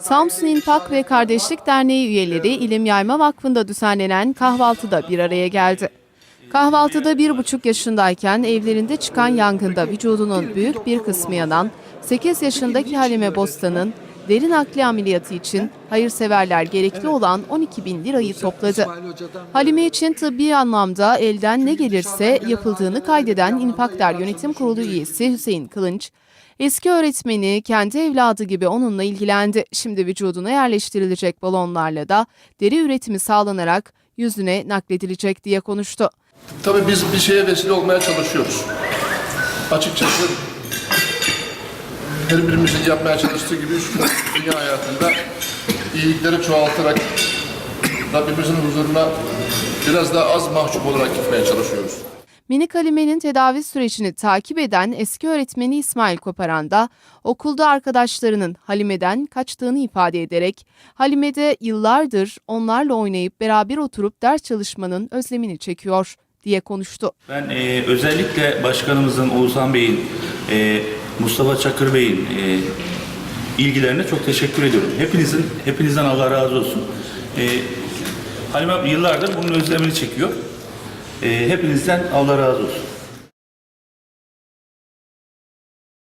Samsun İnfak ve Kardeşlik Derneği üyeleri İlim Yayma Vakfı'nda düzenlenen kahvaltıda bir araya geldi. Kahvaltıda bir buçuk yaşındayken evlerinde çıkan yangında vücudunun büyük bir kısmı yanan 8 yaşındaki Halime Bostan'ın derin nakli ameliyatı için hayırseverler gerekli olan 12 bin lirayı topladı. Halime için tıbbi anlamda elden ne gelirse yapıldığını kaydeden İnfakder Yönetim Kurulu üyesi Hüseyin Kılınç, eski öğretmeni kendi evladı gibi onunla ilgilendi. Şimdi vücuduna yerleştirilecek balonlarla da deri üretimi sağlanarak yüzüne nakledilecek diye konuştu. Tabii biz bir şeye vesile olmaya çalışıyoruz. Açıkçası her birimizin yapmaya çalıştığı gibi şu dünya hayatında iyilikleri çoğaltarak Rabbimizin huzuruna biraz daha az mahcup olarak gitmeye çalışıyoruz. Minik Halime'nin tedavi sürecini takip eden eski öğretmeni İsmail Koparan da okulda arkadaşlarının Halime'den kaçtığını ifade ederek Halime'de yıllardır onlarla oynayıp beraber oturup ders çalışmanın özlemini çekiyor diye konuştu. Ben e, özellikle başkanımızın Oğuzhan Bey'in, e, Mustafa Çakır Bey'in e, ilgilerine çok teşekkür ediyorum. Hepinizin hepinizden Allah razı olsun. E, Halim abi yıllardır bunun özlemini çekiyor. E, hepinizden Allah razı olsun.